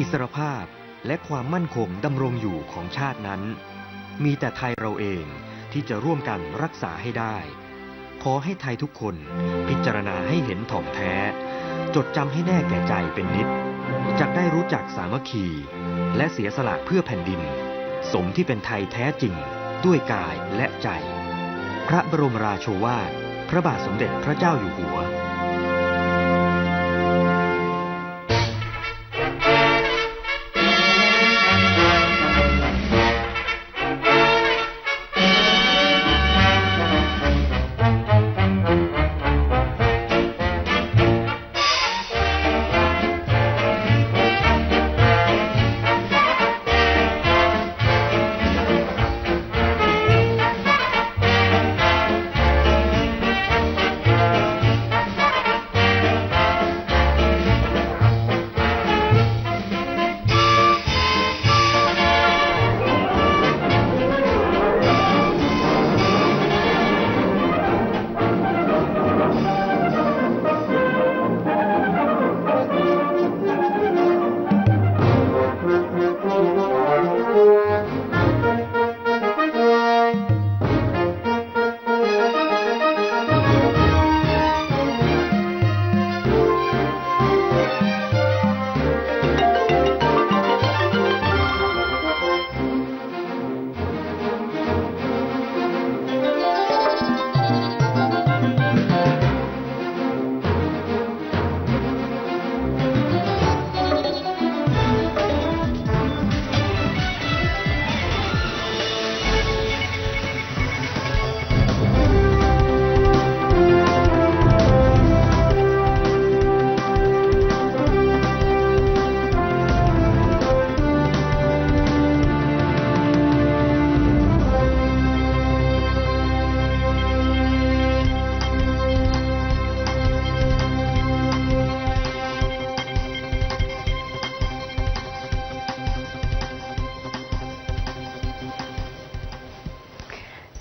อิสรภาพและความมั่นคงดำรงอยู่ของชาตินั้น มีแต่ไทยเราเองที่จะร่วมกันรักษาให้ได้ ขอให้ไทยทุกคนพิจารณาให้เห็นถ่องแท้ จดจำให้แน่แก่ใจเป็นนิดจักได้รู้จักสามัคคี และเสียสละเพื่อแผ่นดิน สมที่เป็นไทยแท้จริง ด้วยกายและใจ พระบรมราโชวาท พระบาทสมเด็จพระเจ้าอยู่หัว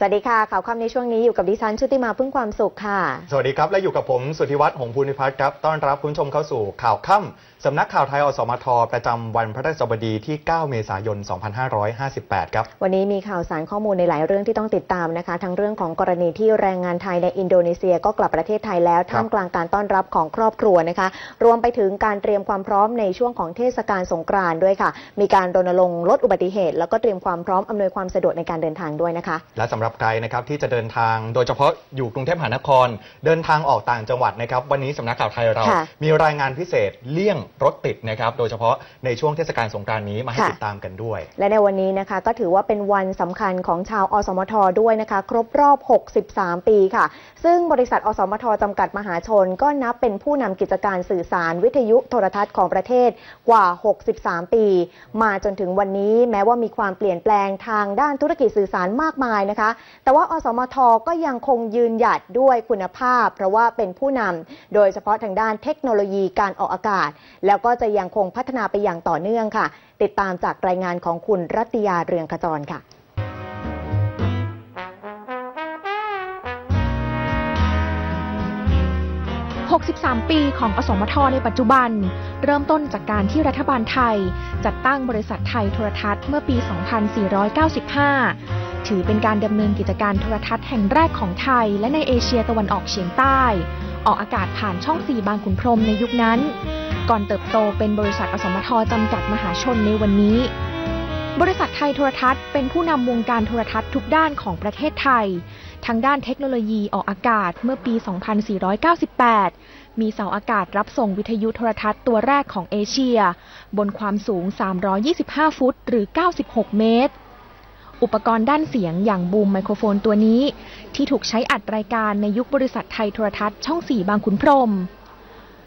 สวัสดีค่ะ ข่าวค่ำในช่วงนี้อยู่กับดิฉันชุติมาพึ่งความสุขค่ะ สวัสดีครับ และอยู่กับผมสุทธิวัฒน์หงส์ภูนิพัฒน์ครับ ต้อนรับคุณผู้ชมเข้าสู่ข่าวค่ำสำนักข่าวไทยอสมท ประจำวันพระราชบดีที่ 9 เมษายน 2558 ครับ วันนี้มีข่าวสารข้อมูลในหลายเรื่องที่ต้องติดตามนะคะ ทั้งเรื่องของกรณีที่แรงงานไทยในอินโดนีเซียก็กลับประเทศไทยแล้วท่ามกลางการต้อนรับของครอบครัวนะคะ รวมไปถึงการเตรียมความพร้อมในช่วงของเทศกาลสงกรานต์ด้วยค่ะ มีการรณรงค์ลดอุบัติเหตุ แล้วก็เตรียมความพร้อมอำนวยความสะดวกในการเดินทางด้วยนะคะ และสำหรับใครนะครับที่จะเดินทางโดยเฉพาะอยู่กรุงเทพมหานคร เดินทางออกต่างจังหวัดนะครับ วันนี้สำนักข่าวไทยเรา ค่ะมีรายงานพิเศษเลี่ยงรถติดนะครับ โดยเฉพาะในช่วงเทศกาลสงกรานต์นี้มาให้ค่ะ ติดตามกันด้วย และในวันนี้นะคะก็ถือว่าเป็นวันสำคัญของชาวอสมทด้วยนะคะ ครบรอบ 63 ปีค่ะ ซึ่งบริษัทอสมทจำกัดมหาชน ก็นับเป็นผู้นำกิจการสื่อสารวิทยุโทรทัศน์ของประเทศกว่า 63 ปี มาจนถึงวันนี้แม้ว่ามีความเปลี่ยนแปลงทางด้านธุรกิจสื่อสารมากมายนะคะแต่ว่าอสมทก็ยังคงยืนหยัดด้วยคุณภาพ เพราะว่าเป็นผู้นำโดยเฉพาะทางด้านเทคโนโลยีการออกอากาศ แล้วก็จะยังคงพัฒนาไปอย่างต่อเนื่องค่ะ ติดตามจากรายงานของคุณรัตยาเรืองขจรค่ะ63 ปีของอสมทในปัจจุบัน เริ่มต้นจากการที่รัฐบาลไทย จัดตั้งบริษัทไทยโทรทัศน์เมื่อปี 2495 ถือเป็นการดำเนินกิจการโทรทัศน์แห่งแรกของไทย และในเอเชียตะวันออกเฉียงใต้ ออกอากาศผ่านช่อง4บางขุนพรหมในยุคนั้น ก่อนเติบโตเป็นบริษัทอสมทจำกัดมหาชนในวันนี้ บริษัทไทยโทรทัศน์เป็นผู้นำวงการโทรทัศน์ทุกด้านของประเทศไทย ทั้งด้านเทคโนโลยีออกอากาศเมื่อปี 2498 มีเสาอากาศรับส่งวิทยุโทรทัศน์ตัวแรกของเอเชีย บนความสูง 325 ฟุต หรือ 96 เมตร อุปกรณ์ด้านเสียงอย่างบูมไมโครโฟนตัวนี้ ที่ถูกใช้อัดรายการในยุคบริษัทไทยโทรทัศน์ช่อง 4 บางขุนพรหม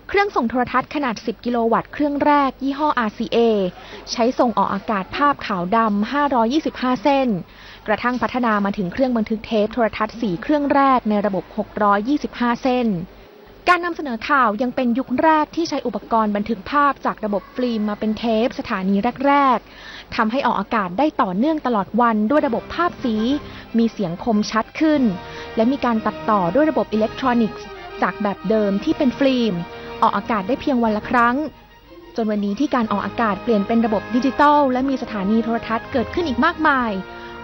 เครื่องส่งโทรทัศน์ขนาด 10 กิโลวัตต์เครื่องแรก ยี่ห้อ RCA ใช้ส่งออกอากาศภาพขาวดำ 525 เส้น กระทั่งพัฒนามาถึงเครื่องบันทึกเทปโทรทัศน์ 4 เครื่องแรกในระบบ 625 เส้น การนำเสนอข่าวยังเป็นยุคแรกที่ใช้อุปกรณ์บันทึกภาพจากระบบฟิล์มมาเป็นเทปสถานีแรก ๆทำให้ออกอากาศได้ต่อเนื่องตลอดวันด้วยระบบภาพสี มีเสียงคมชัดขึ้น และมีการตัดต่อด้วยระบบอิเล็กทรอนิกส์ จากแบบเดิมที่เป็นฟิล์ม ออกอากาศได้เพียงวันละครั้ง จนวันนี้ที่การออกอากาศเปลี่ยนเป็นระบบดิจิตอลและมีสถานีโทรทัศน์เกิดขึ้นอีกมากมาย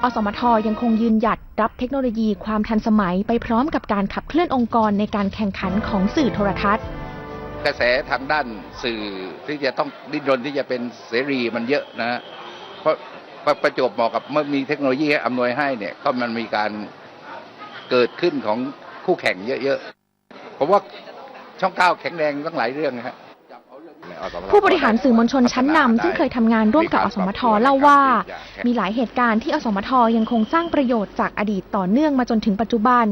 อสมทยังคงยืนหยัดรับเทคโนโลยีความทันสมัยไปพร้อมกับการขับเคลื่อนองค์กรในการแข่งขันของสื่อโทรทัศน์ กระแสทางด้านสื่อที่จะต้องดิ้นรนที่จะเป็นเสรีมันเยอะนะฮะเพราะประประจวบเหมาะกับเมื่อมีเทคโนโลยีอำนวยให้เนี่ยก็มันมีการเกิดขึ้นของคู่แข่งเยอะๆผมว่าช่องเก้าแข็งแรงตั้งหลายเรื่องนะฮะ ผู้บริหารสื่อมวลชนชั้นนำซึ่งเคยทำงานร่วมกับอสมทเล่าว่า มีหลายเหตุการณ์ที่อสมทยังคงสร้างประโยชน์จากอดีตต่อเนื่องมาจนถึงปัจจุบัน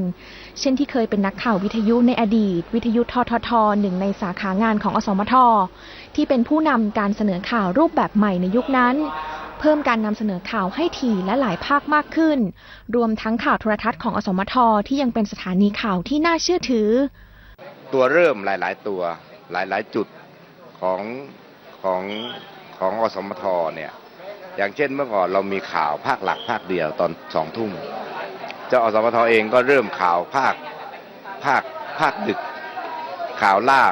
เช่นที่เคยเป็นนักข่าววิทยุในอดีต วิทยุทททหนึ่งในสาขางานของอสมทที่เป็นผู้นำการเสนอข่าวรูปแบบใหม่ในยุคนั้นเพิ่มการนำเสนอข่าวให้ถี่และหลายภาคมากขึ้น รวมทั้งข่าวโทรทัศน์ของอสมทที่ยังเป็นสถานีข่าวที่น่าเชื่อถือ ตัวเริ่มหลาย ๆ ตัวหลาย ๆ จุด ของของของอสมทเนี่ยอย่างเช่นเมื่อก่อนเรามีข่าวภาคหลักภาคเดียวตอนสองทุ่มเจ้าอสมทเองก็เริ่มข่าวภาคภาคภาคดึกข่าวล่า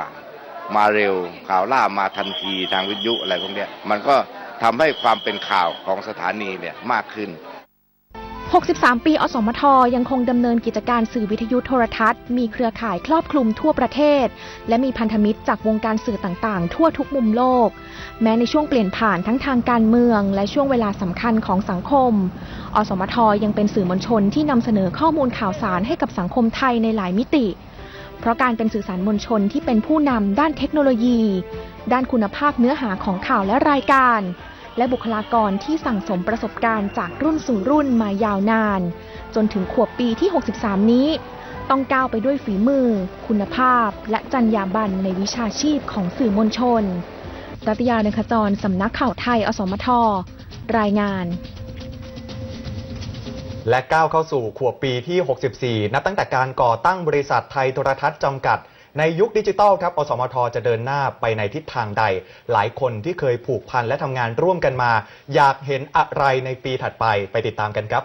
มาเร็ว ข่าวล่ามาทันทีทางวิทยุอะไรพวกนี้มันก็ทำให้ความเป็นข่าวของสถานีเนี่ยมากขึ้น 63 ปี อสมท ยังคงดำเนินกิจการสื่อวิทยุโทรทัศน์ มีเครือข่ายครอบคลุมทั่วประเทศ และมีพันธมิตรจากวงการสื่อต่างๆ ทั่วทุกมุมโลก แม้ในช่วงเปลี่ยนผ่านทั้งทางการเมือง และช่วงเวลาสำคัญของสังคม อสมท ยังเป็นสื่อมวลชนที่นำเสนอข้อมูลข่าวสารให้กับสังคมไทยในหลายมิติ เพราะการเป็นสื่อสารมวลชนที่เป็นผู้นำด้านเทคโนโลยี ด้านคุณภาพเนื้อหาของข่าวและรายการ และบุคลากรที่สั่งสมประสบการณ์จากรุ่นสู่รุ่นมายาวนาน จนถึงขวบปีที่ 63 นี้ ต้องก้าวไปด้วยฝีมือ คุณภาพ และจรรยาบรรณในวิชาชีพของสื่อมวลชนรัตยาเนคจรสำนักข่าวไทย อสมท รายงานและก้าวเข้าสู่ขวบปีที่ 64 นับตั้งแต่การก่อตั้งบริษัทไทยโทรทัศน์จำกัด ในยุคดิจิตอลครับ อสมท จะเดินหน้าไปในทิศทางใด หลายคนที่เคยผูกพันและทำงานร่วมกันมา อยากเห็นอะไรในปีถัดไปไปติดตามกันครับ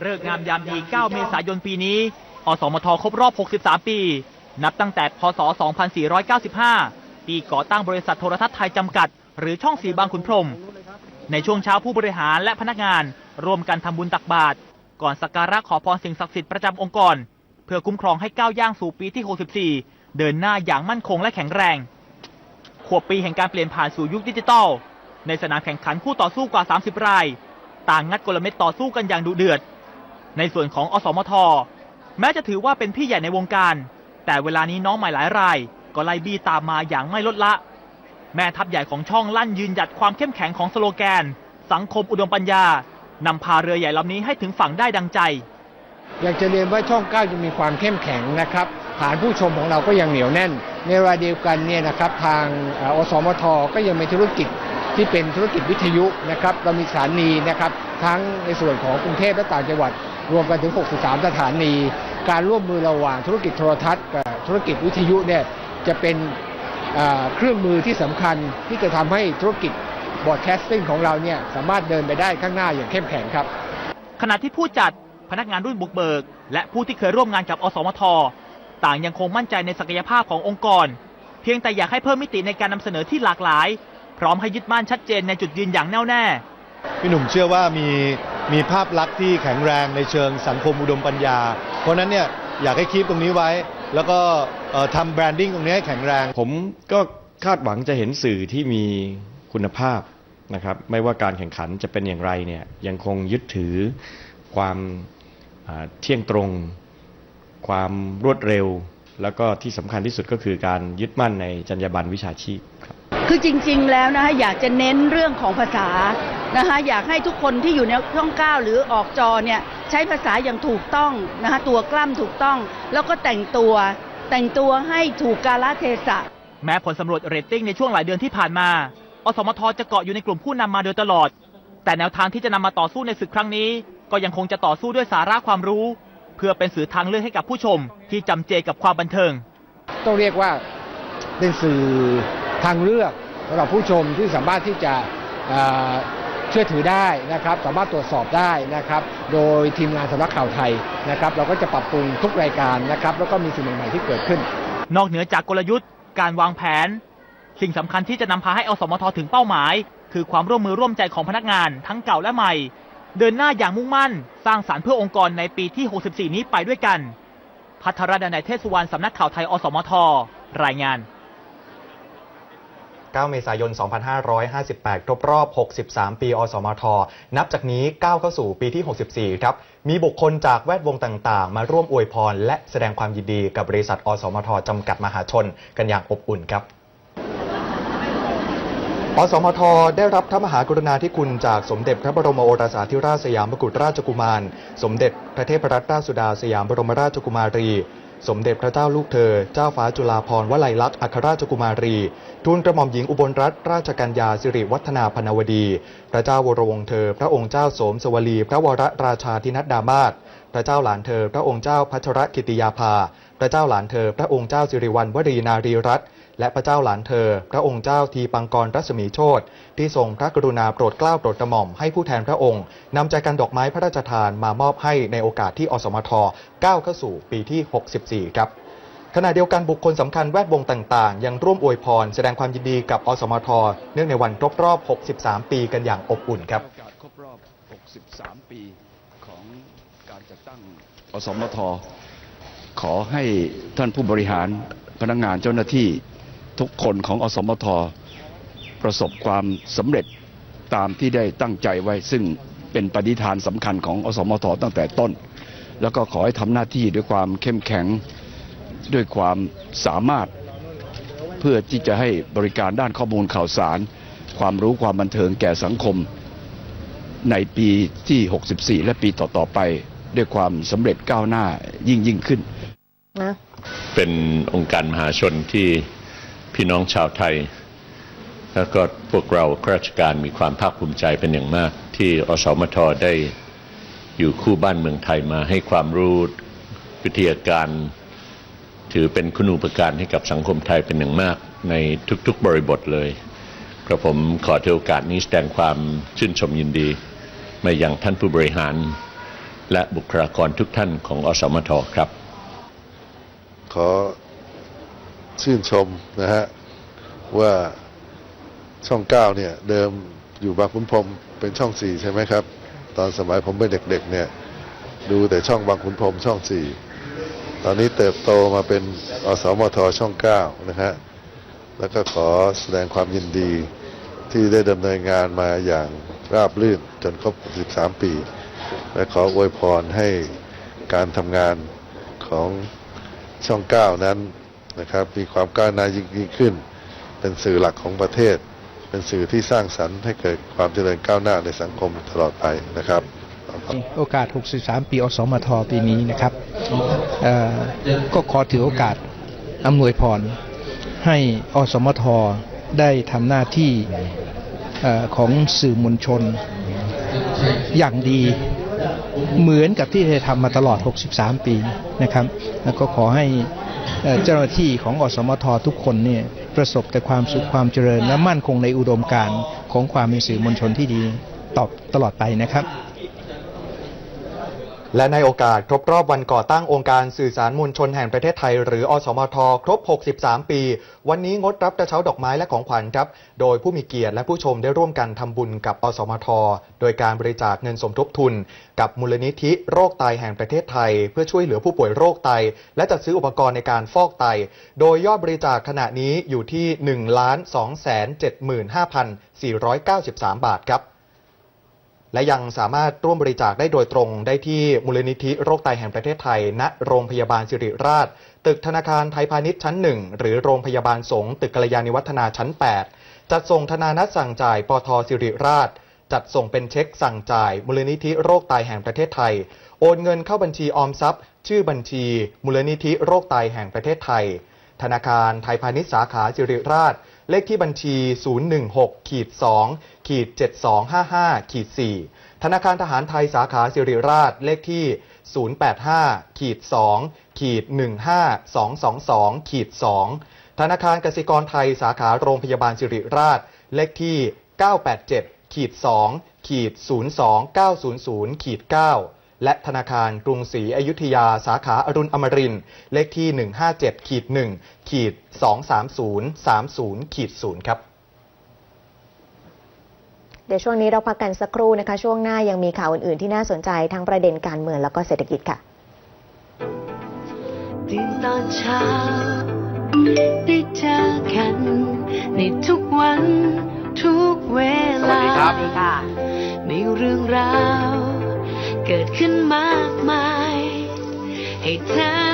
เลิกงามยามดี 9 เมษายนปีนี้ อสมท ครบรอบ 63 ปี นับตั้งแต่ พศ 2495 ปีก่อตั้งบริษัทโทรทัศน์ไทยจำกัด หรือช่องสีบางขุนพรม ในช่วงเช้าผู้บริหารและพนักงาน ร่วมกันทำบุญตักบาตรก่อนสักการะขอพรสิ่งศักดิ์สิทธิ์ประจำองค์กร เพื่อคุ้มครองให้ก้าวย่างสู่ปีที่ 64 เดินหน้าอย่างมั่นคงและแข็งแรงขวบปีแห่งการเปลี่ยนผ่านสู่ยุคดิจิทัลในสนามแข่งขันคู่ต่อสู้กว่า 30 ราย ต่างงัดกลเม็ดต่อสู้กันอย่างดุเดือด ในส่วนของอสมท แม้จะถือว่าเป็นพี่ใหญ่ในวงการ แต่เวลานี้น้องใหม่หลายราย ก็ไล่บี้ตามมาอย่างไม่ลดละ แม่ทัพใหญ่ของช่องลั่นยืนหยัดความเข้มแข็งของสโลแกน สังคมอุดมปัญญานำพาเรือใหญ่ลำนี้ให้ถึงฝั่งได้ดังใจ อยากจะเรียนว่าช่อง9จะมีความเข้มแข็งนะครับ ฐานผู้ชมของเราก็ยังเหนียวแน่น ในเวลาเดียวกันเนี่ยนะครับทางอสมทก็ยังมีธุรกิจที่เป็นธุรกิจวิทยุนะครับเรามีสถานีนะครับทั้งในส่วนของกรุงเทพและต่างจังหวัด รวมกันถึง 63 สถานี การร่วมมือระหว่างธุรกิจโทรทัศน์กับธุรกิจวิทยุเนี่ยจะเป็นเครื่องมือที่สำคัญที่จะทำให้ธุรกิจบอดแคสติ้งของเราเนี่ยสามารถเดินไปได้ข้างหน้าอย่างเข้มแข็งครับขณะที่ผู้จัด พนักงานรุ่นบุกเบิก และผู้ที่เคยร่วมงานกับอสมท ต่างยังคงมั่นใจในศักยภาพขององค์กร เพียงแต่อยากให้เพิ่มมิติในการนำเสนอที่หลากหลาย พร้อมให้ยึดมั่นชัดเจนในจุดยืนอย่างแน่วแน่พี่หนุ่มเชื่อว่ามีมีภาพลักษณ์ที่แข็งแรงในเชิงสังคมอุดมปัญญา เพราะฉะนั้นเนี่ยอยากให้คีปตรงนี้ไว้ แล้วก็เอ่อทำแบรนดิ้งตรงนี้ให้แข็งแรง ผมก็คาดหวังจะเห็นสื่อที่มีคุณภาพนะครับไม่ว่าการแข่งขันจะเป็นอย่างไรเนี่ยยังคงยึดถือ ความอ่าเที่ยงตรง ความรวดเร็ว แล้วก็ที่สำคัญที่สุดก็คือการยึดมั่นในจรรยาบรรณวิชาชีพครับคือจริง ๆ แล้วนะคะอยากจะเน้นเรื่องของภาษานะคะอยากให้ทุกคนที่อยู่ในช่องเก้าหรือออกจอเนี่ยใช้ภาษาอย่างถูกต้องนะคะตัวกล้ำถูกต้อง แล้วก็แต่งตัว แต่งตัวให้ถูกกาลเทศะ แม้ผลสำรวจเรตติ้งในช่วงหลายเดือนที่ผ่านมา อสมทจะเกาะอยู่ในกลุ่มผู้นำมาโดยตลอด แต่แนวทางที่จะนำมาต่อสู้ในศึกครั้งนี้ ก็ยังคงจะต่อสู้ด้วยสาระความรู้ เพื่อเป็นสื่อทางเลือกให้กับผู้ชม ที่จำเจกับความบันเทิง ต้องเรียกว่าเป็นสื่อทางเลือกสำหรับผู้ชมที่สามารถที่จะเอ่อเชื่อถือได้นะครับสามารถตรวจสอบได้นะครับ โดยทีมงานสำนักข่าวไทยนะครับ เราก็จะปรับปรุงทุกรายการนะครับ แล้วก็มีสิ่งใหม่ๆที่เกิดขึ้น นอกเหนือจากกลยุทธ์ การวางแผน สิ่งสำคัญที่จะนำพาให้อสมทถึงเป้าหมาย คือความร่วมมือร่วมใจของพนักงานทั้งเก่าและใหม่ เดินหน้าอย่างมุ่งมั่น สร้างสารรค์เพื่อองค์กรในปีที่ 64 นี้ไปด้วยกัน พัทรดนัยเทศสุวรรณสำนักข่าวไทยอสมท รายงาน 9 เมษายน 2558 ครบรอบ 63 ปี อสมท นับจากนี้ก้าวเข้าสู่ปีที่ 64 ครับ มีบุคคลจากแวดวงต่างๆ มาร่วมอวยพร และแสดงความยินดีกับบริษัท อสมทจำกัดมหาชน กันอย่างอบอุ่นครับ อสมทได้รับพระมหากรุณาธิคุณจากสมเด็จพระบรมโอรสาธิราชสยามกุฎราชกุมาร สมเด็จพระเทพรัตนราชสุดาสยามบรมราชกุมารี สมเด็จพระเจ้าลูกเธอ เจ้าฟ้าจุฬาภรณ์วลัยลักษณ์อัครราชกุมารี ทูลกระหม่อมหญิงอุบลรัตนราชกัญญาสิริวัฒนาพนวดี พระเจ้าวรวงเธอ พระองค์เจ้าโสมสวลี พระวรราชาธินัดดามาศพระเจ้าหลานเธอ พระองค์เจ้าพัชรกิติยาภา ระเจ้าหลานเธอ พระองค์เจ้าสิริวัณวรีนารีรัตน์และพระเจ้าหลานเธอ พระองค์เจ้าทีปังกรรัศมีโชตที่ทรงพระกรุณาโปรดเกล้าโปรดกระหม่อมให้ผู้แทนพระองค์นำใจกันดอกไม้พระราชทานมามอบให้ในโอกาสที่อสมทก้าวเข้าสู่ปีที่ 64 ครับขณะเดียวกันบุคคลสำคัญแวดวงต่างๆ ยังร่วมอวยพร แสดงความยินดีกับอสมท เนื่องในวันครบรอบ 63 ปีกันอย่างอบอุ่นครับกาสครบรอบ 63 ปีของการจัดตั้งอสมท ขอให้ท่านผู้บริหารพนักงานเจ้าหน้าที่ทุกคนของอสมทประสบความสำเร็จตามที่ได้ตั้งใจไว้ ซึ่งเป็นปฏิฐานสำคัญของอสมทตั้งแต่ต้น แล้วก็ขอให้ทำหน้าที่ด้วยความเข้มแข็งด้วยความสามารถ เพื่อที่จะให้บริการด้านข้อมูลข่าวสาร ความรู้ความบันเทิงแก่สังคม ในปีที่ 64 และปีต่อ ๆ ไป ด้วยความสำเร็จก้าวหน้ายิ่งยิ่งขึ้น นะเป็นองค์การมหาชนที่พี่น้องชาวไทย แล้วก็พวกเราข้าราชการมีความภาคภูมิใจเป็นอย่างมาก ที่อสมทได้อยู่คู่บ้านเมืองไทยมาให้ความรู้วิทยาการ ถือเป็นคุณูปการให้กับสังคมไทยเป็นอย่างมาก ในทุกๆบริบทเลยกระผมขอถือโอกาสนี้แสดงความชื่นชมยินดี มายังท่านผู้บริหาร และบุคลากรทุกท่านของอสมทครับ ขอชื่นชมนะฮะว่าช่องเก้าเนี่ย เดิมอยู่บางขุนพรมเป็นช่องสี่ใช่ไหมครับ ตอนสมัยผมเป็นเด็กๆ เนี่ย ดูแต่ช่องบางขุนพรมช่องสี่ตอนนี้เติบโตมาเป็นอสมทช่องเก้านะฮะแล้วก็ขอแสดงความยินดีที่ได้ดำเนินงานมาอย่างราบรื่นจนครบ 13 ปี และขออวยพรให้การทำงานของ ช่อง9นั้นนะครับมีความก้าวหน้ายิ่งขึ้น เป็นสื่อหลักของประเทศ เป็นสื่อที่สร้างสรรค์ให้เกิดความเจริญก้าวหน้าในสังคมตลอดไปนะครับ โอกาส 63 ปีอสมทปีนี้นะครับก็ขอถือโอกาสอำนวยพรให้อสมทได้ทำหน้าที่ของสื่อมวลชนอย่างดี เหมือนกับที่ได้ทำมาตลอด 63 ปีนะครับ แล้วก็ขอให้เจ้าหน้าที่ของอสมททุกคนเนี่ยประสบแต่ความสุขความเจริญและมั่นคงในอุดมการณ์ของความเป็นสื่อมวลชนที่ดีตอบตลอดไปนะครับ และในโอกาสครบรอบวันก่อตั้งองค์การสื่อสารมวลชนแห่งประเทศไทย หรือ อสมท ครบ 63 ปี วันนี้งดรับกระเช้าดอกไม้และของขวัญครับ โดยผู้มีเกียรติและผู้ชมได้ร่วมกันทำบุญกับ อสมท โดยการบริจาคเงินสมทบทุน กับมูลนิธิโรคไตแห่งประเทศไทย เพื่อช่วยเหลือผู้ป่วยโรคไต และจัดซื้ออุปกรณ์ในการฟอกไต โดยยอดบริจาคขณะนี้อยู่ที่ 1 2 7 5 4 9 3 บาทครับ และยังสามารถร่วมบริจาคได้โดยตรงได้ที่มูลนิธิโรคไตแห่งประเทศไทย ณ โรงพยาบาลสิริราช ตึกธนาคารไทยพาณิชย์ชั้น 1 หรือโรงพยาบาลสงฆ์ตึกกัลยาณิวัฒนาชั้น 8 จัดส่งธนานัดสั่งจ่ายปทสิริราช จัดส่งเป็นเช็คสั่งจ่าย มูลนิธิโรคไตแห่งประเทศไทย โอนเงินเข้าบัญชีออมทรัพย์ ชื่อบัญชี มูลนิธิโรคไตแห่งประเทศไทย ธนาคารไทยพาณิชย์สาขาสิริราช เลขที่บัญชี 016-2 ขีด7255ขีด4ธนาคารทหารไทยสาขาสิริราชเลขที่ 085ขีด2ขีด15222ขีด2ธนาคารกสิกรไทยสาขาโรงพยาบาลสิริราชเลขที่ 987ขีด2ขีด02900ขีด9และธนาคารกรุงศรีอยุธยาสาขาอรุณอมรินเลขที่ 157ขีด1ขีด230 30ขีด0ครับ เดี๋ยวช่วงนี้เราพักกันสักครู่นะคะ ช่วงหน้ายังมีข่าวอื่นๆ ที่น่าสนใจทั้งประเด็นการเมืองแล้วก็เศรษฐกิจค่ะตื่นตอนเช้าได้เจอกันในทุกวันทุกเวลาสวัสดีครับมีเรื่องราว เกิดขึ้นมากมาย ให้เธอ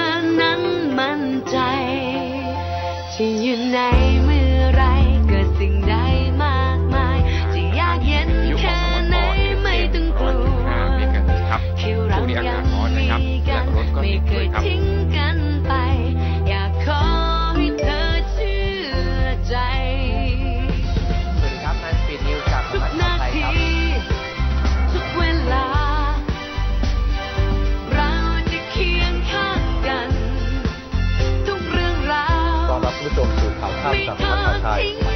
ข่าวค่ำไม่จากทสำนักอข่าวดไทยทิ้ง